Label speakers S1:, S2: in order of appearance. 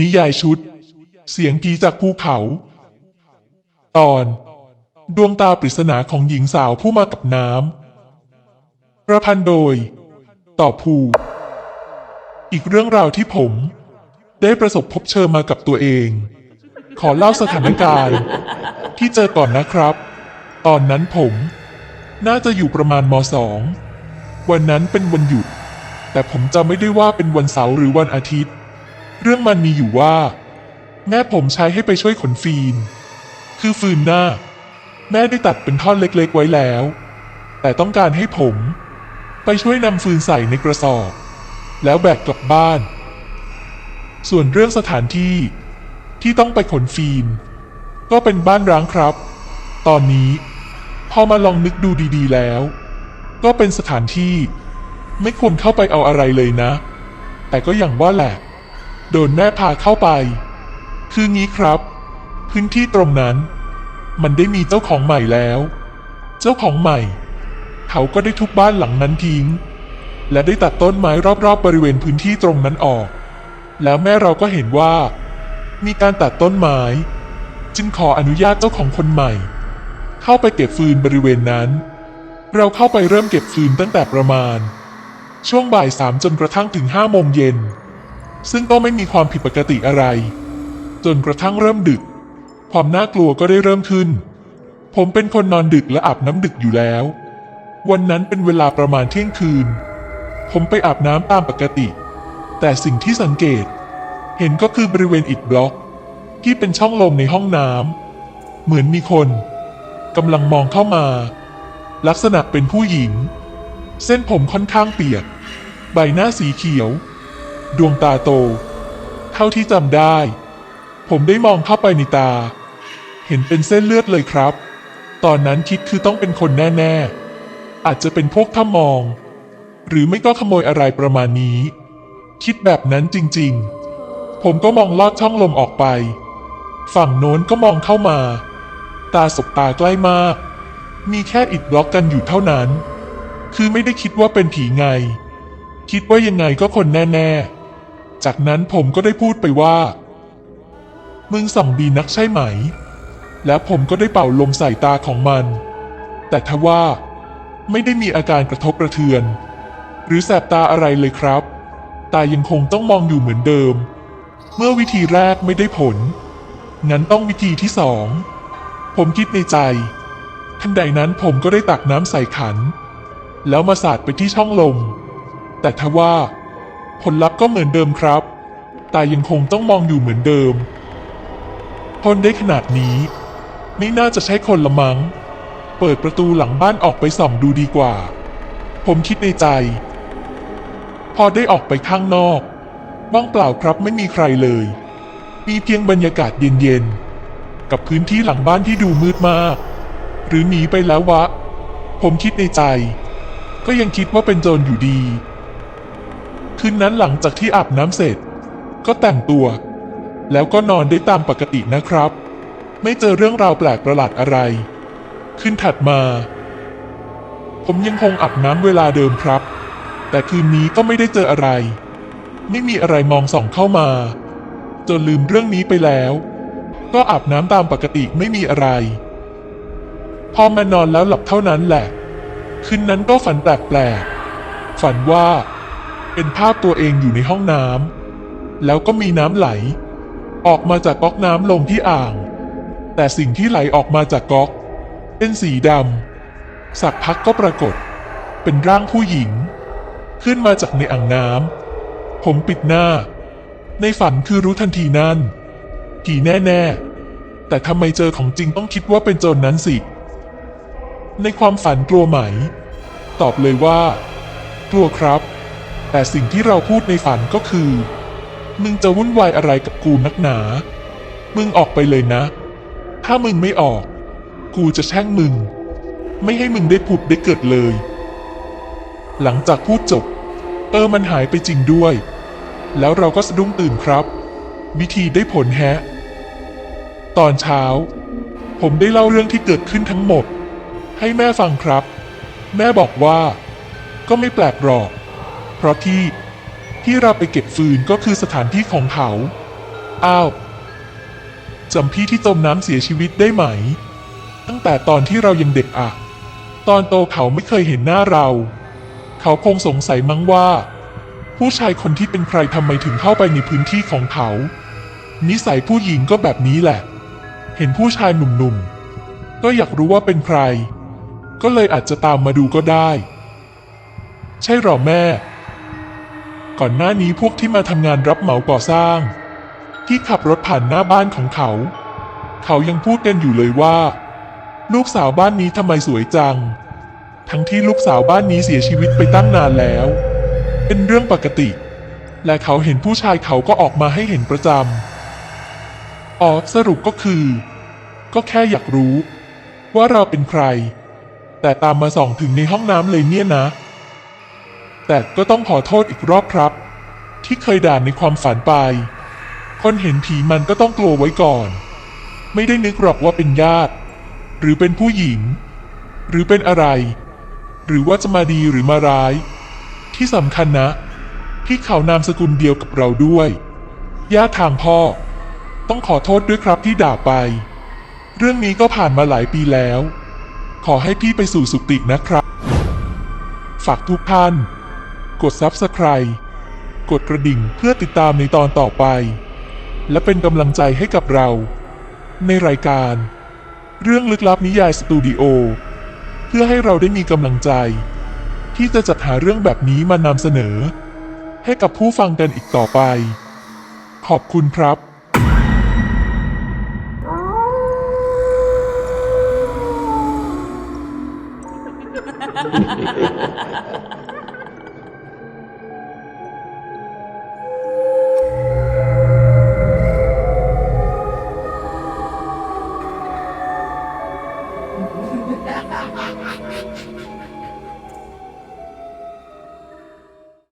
S1: นิยายชุด เสียงผีจากภูเขา ตอน ดวงตาปริศนาของหญิงสาวผู้มากับน้ำประพันธ์โดย ต่อภูอีกเรื่องราวที่ผม ได้ประสบพบเจอมากับตัวเอง ขอเล่าสถานการณ์ ที่เจอก่อนนะครับ ตอนนั้นผม น่าจะอยู่ประมาณมสองวันนั้นเป็นวันหยุด แต่ผมจำไม่ได้ว่าเป็นวันเสาร์หรือวันอาทิตย์ เรื่องมันมีอยู่ว่า แม่ผมใช้ให้ไปช่วยขนฟีน คือฟืนหน้า แม่ได้ตัดเป็นท่อนเล็กๆไว้แล้ว แต่ต้องการให้ผม ไปช่วยนำฟืนใส่ในกระสอบ แล้วแบกกลับบ้าน ส่วนเรื่องสถานที่ที่ต้องไปขนฟีน ก็เป็นบ้านร้างครับ ตอนนี้พอมาลองนึกดูดีๆแล้ว ก็เป็นสถานที่ไม่ควรเข้าไปเอาอะไรเลยนะ แต่ก็อย่างว่าแหละ โดนแม่พาเข้าไป คืองี้ครับ พื้นที่ตรงนั้น มันได้มีเจ้าของใหม่แล้ว เจ้าของใหม่ เขาก็ได้ทุบบ้านหลังนั้นทิ้ง และได้ตัดต้นไม้รอบๆบบริเวณพื้นที่ตรงนั้นออก แล้วแม่เราก็เห็นว่า มีการตัดต้นไม้ จึงขออนุญาตเจ้าของคนใหม่ เข้าไปเก็บฟืนบริเวณนั้น เราเข้าไปเริ่มเก็บฟืนตั้งแต่ประมาณ ช่วงบ่ายสามจนกระทั่งถึงห้าโมงเย็น ซึ่งก็ไม่มีความผิดปกติอะไร จนกระทั่งเริ่มดึก ความน่ากลัวก็ได้เริ่มขึ้น ผมเป็นคนนอนดึกและอาบน้ำดึกอยู่แล้ว วันนั้นเป็นเวลาประมาณเที่ยงคืน ผมไปอาบน้ำตามปกติ แต่สิ่งที่สังเกต เห็นก็คือบริเวณอิฐบล็อก ที่เป็นช่องลมในห้องน้ำเหมือนมีคนกำลังมองเข้ามา ลักษณะเป็นผู้หญิง เส้นผมค่อนข้างเปียก ใบหน้าสีเขียว ดวงตาโต เท่าที่จำได้ ผมได้มองเข้าไปในตา เห็นเป็นเส้นเลือดเลยครับ ตอนนั้นคิดคือต้องเป็นคนแน่ ๆ อาจจะเป็นพวกถ้ามอง หรือไม่ก็ขโมยอะไรประมาณนี้ คิดแบบนั้นจริงๆ ผมก็มองลอดช่องลมออกไป ฝั่งโน้นก็มองเข้ามา ตาสบตาใกล้มาก มีแค่อิดบล็อกกันอยู่เท่านั้น คือไม่ได้คิดว่าเป็นผีไงคิดว่ายังไงก็คนแน่ ๆ จากนั้นผมก็ได้พูดไปว่า มึงส่องดีนักใช่ไหม แล้วผมก็ได้เป่าลมใส่ตาของมัน แต่ทว่าไม่ได้มีอาการกระทบกระเทือน หรือแสบตาอะไรเลยครับ ตายังคงต้องมองอยู่เหมือนเดิม เมื่อวิธีแรกไม่ได้ผล งั้นต้องวิธีที่สอง ผมคิดในใจ ทันใดนั้นผมก็ได้ตักน้ำใส่ขัน แล้วมาสาดไปที่ช่องลม แต่ทว่า ผลลัพธ์ก็เหมือนเดิมครับ แตายังคงต้องมองอยู่เหมือนเดิมทนได้ขนาดนี้ ไม่น่าจะใช้คนละมัง้ง เปิดประตูหลังบ้านออกไปส่องดูดีกว่า ผมคิดในใจ พอได้ออกไปข้างนอกว่างเปล่าครับไม่มีใครเลย มีเพียงบรรยากาศเย็นๆ กับพื้นที่หลังบ้านที่ดูมืดมาก หรือหนีไปแล้ววะ ผมคิดในใจ ก็ยังคิดว่าเป็นโจรอยู่ดี คืนนั้นหลังจากที่อาบน้ำเสร็จ ก็แต่งตัว แล้วก็นอนได้ตามปกตินะครับ ไม่เจอเรื่องราวแปลกประหลาดอะไร ขึ้นถัดมา ผมยังคงอาบน้ำเวลาเดิมครับ แต่คืนนี้ก็ไม่ได้เจออะไร ไม่มีอะไรมองส่องเข้ามา จนลืมเรื่องนี้ไปแล้ว ก็อาบน้ำตามปกติไม่มีอะไร พอมานอนแล้วหลับเท่านั้นแหละ คืนนั้นก็ฝันแปลกๆฝันว่า เป็นภาพตัวเองอยู่ในห้องน้ำแล้วก็มีน้ำไหล ออกมาจากก๊อกน้ำลงที่อ่าง แต่สิ่งที่ไหลออกมาจากก๊อก เป็นสีดำสักพักก็ปรากฏ เป็นร่างผู้หญิง ขึ้นมาจากในอ่างน้ำผมปิดหน้า ในฝันคือรู้ทันทีนั่นผีแน่ ๆ แต่ทำไมเจอของจริงต้องคิดว่าเป็นโจรนนั้นสิในความฝันกลัวไหม ตอบเลยว่า กลัวครับ แต่สิ่งที่เราพูดในฝันก็คือ มึงจะวุ่นวายอะไรกับกูนักหนา มึงออกไปเลยนะ ถ้ามึงไม่ออก กูจะแช่งมึง ไม่ให้มึงได้ผุดได้เกิดเลย หลังจากพูดจบ เออมันหายไปจริงด้วย แล้วเราก็สะดุ้งตื่นครับ วิธีได้ผลแฮะ ตอนเช้า ผมได้เล่าเรื่องที่เกิดขึ้นทั้งหมด ให้แม่ฟังครับ แม่บอกว่า ก็ไม่แปลกหรอก ราะที่ที่เราไปเก็บฟืนก็คือสถานที่ของเขา อ้าวจำพี่ที่จมน้ำเสียชีวิตได้ไหม ตั้งแต่ตอนที่เรายังเด็กอะตอนโตเขาไม่เคยเห็นหน้าเรา เขาคงสงสัยมั้งว่า ผู้ชายคนที่เป็นใครทำไมถึงเข้าไปในพื้นที่ของเขา นิสัยผู้หญิงก็แบบนี้แหละ เห็นผู้ชายหนุ่มๆ ก็อยากรู้ว่าเป็นใคร ก็เลยอาจจะตามมาดูก็ได้ ใช่หรอแม่ ก่อนหน้านี้พวกที่มาทำงานรับเหมาก่อสร้าง ที่ขับรถผ่านหน้าบ้านของเขา เขายังพูดกันอยู่เลยว่า ลูกสาวบ้านนี้ทำไมสวยจัง ทั้งที่ลูกสาวบ้านนี้เสียชีวิตไปตั้งนานแล้ว เป็นเรื่องปกติ และเขาเห็นผู้ชายเขาก็ออกมาให้เห็นประจำอ๋อสรุปก็คือ ก็แค่อยากรู้ ว่าเราเป็นใคร แต่ตามมาส่องถึงในห้องน้ำเลยเนี่ยนะ แต่ก็ต้องขอโทษอีกรอบครับ ที่เคยด่าในความฝันไป คนเห็นผีมันก็ต้องกลัวไว้ก่อน ไม่ได้นึกหรอกว่าเป็นญาติ หรือเป็นผู้หญิง หรือเป็นอะไร หรือว่าจะมาดีหรือมาร้าย ที่สำคัญนะ ที่เขานามสกุลเดียวกับเราด้วยญาติทางพ่อ ต้องขอโทษด้วยครับที่ด่าไป เรื่องนี้ก็ผ่านมาหลายปีแล้ว ขอให้พี่ไปสู่สุคตินะครับ ฝากทุกท่าน กด Subscribe กดกระดิ่งเพื่อติดตามในตอนต่อไป และเป็นกำลังใจให้กับเรา ในรายการ เรื่องลึกลับนิยายสตูดิโอเพื่อให้เราได้มีกำลังใจ ที่จะจัดหาเรื่องแบบนี้มานำเสนอ ให้กับผู้ฟังกันอีกต่อไป ขอบคุณครับ